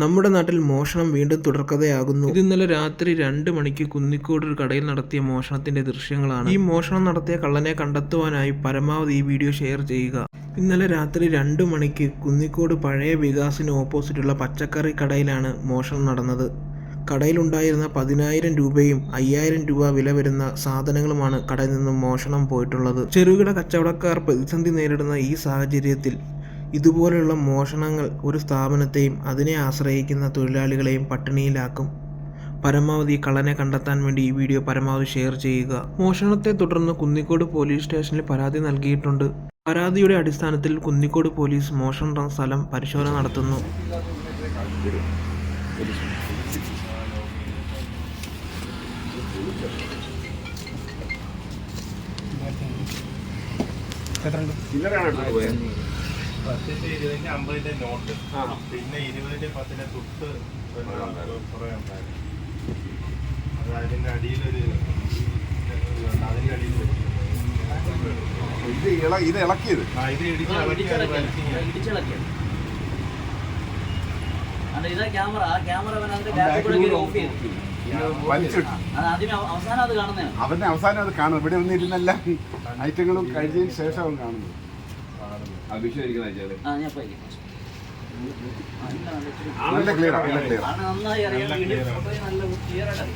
നമ്മുടെ നാട്ടിൽ മോഷണം വീണ്ടും തുടർക്കഥയാകുന്നു. ഇത് ഇന്നലെ രാത്രി രണ്ട് മണിക്ക് കുന്നിക്കോട് ഒരു കടയിൽ നടത്തിയ മോഷണത്തിന്റെ ദൃശ്യങ്ങളാണ്. ഈ മോഷണം നടത്തിയ കള്ളനെ കണ്ടെത്തുവാനായി പരമാവധി ഈ വീഡിയോ ഷെയർ ചെയ്യുക. ഇന്നലെ രാത്രി രണ്ട് മണിക്ക് കുന്നിക്കോട് പഴയ വികാസിന് ഓപ്പോസിറ്റുള്ള പച്ചക്കറി കടയിലാണ് മോഷണം നടന്നത്. കടയിലുണ്ടായിരുന്ന പതിനായിരം രൂപയും അയ്യായിരം രൂപ വില വരുന്ന സാധനങ്ങളുമാണ് കടയിൽ നിന്നും മോഷണം പോയിട്ടുള്ളത്. ചെറുകിട കച്ചവടക്കാർ പ്രതിസന്ധി നേരിടുന്ന ഈ സാഹചര്യത്തിൽ ഇതുപോലെയുള്ള മോഷണങ്ങൾ ഒരു സ്ഥാപനത്തെയും അതിനെ ആശ്രയിക്കുന്ന തൊഴിലാളികളെയും പട്ടിണിയിലാക്കും. പരമാവധി കള്ളനെ കണ്ടെത്താൻ വേണ്ടി ഈ വീഡിയോ പരമാവധി ഷെയർ ചെയ്യുക. മോഷണത്തെ തുടർന്ന് കുന്നിക്കോട് പോലീസ് സ്റ്റേഷനിൽ പരാതി നൽകിയിട്ടുണ്ട്. പരാതിയുടെ അടിസ്ഥാനത്തിൽ കുന്നിക്കോട് പോലീസ് മോഷണ നടന്ന സ്ഥലം പരിശോധന നടത്തുന്നു. പത്തിന്റെ ഇരുപതിന്റെ അമ്പതിന്റെ നോട്ട്. പിന്നെ ഇരുപതിന്റെ പത്തിന്റെ തുട്ട് പിന്നെ കുറെ ഉണ്ടായിരുന്നു. അത് അതിന്റെ അടിയിലൊരു അതിന്റെ അടിയിൽ ഇത് ഇള ഇത് ഇളക്കിയത്? ഇടിച്ചിളക്കിയത് ക്യാമറ. ആ ക്യാമറ അതിന്റെ ഓഫ് ചെയ്തു. അവന്റെ അവസാനം അത് കാണും. ഇവിടെ വന്നിരുന്നെല്ലാം ഐറ്റങ്ങളും കഴിഞ്ഞതിന് ശേഷം അവൻ കാണുന്നത്. നല്ല ക്ലിയർ ക്ലിയർ ആണ് നന്നായി അറിയാം. നല്ല clear ആണ്.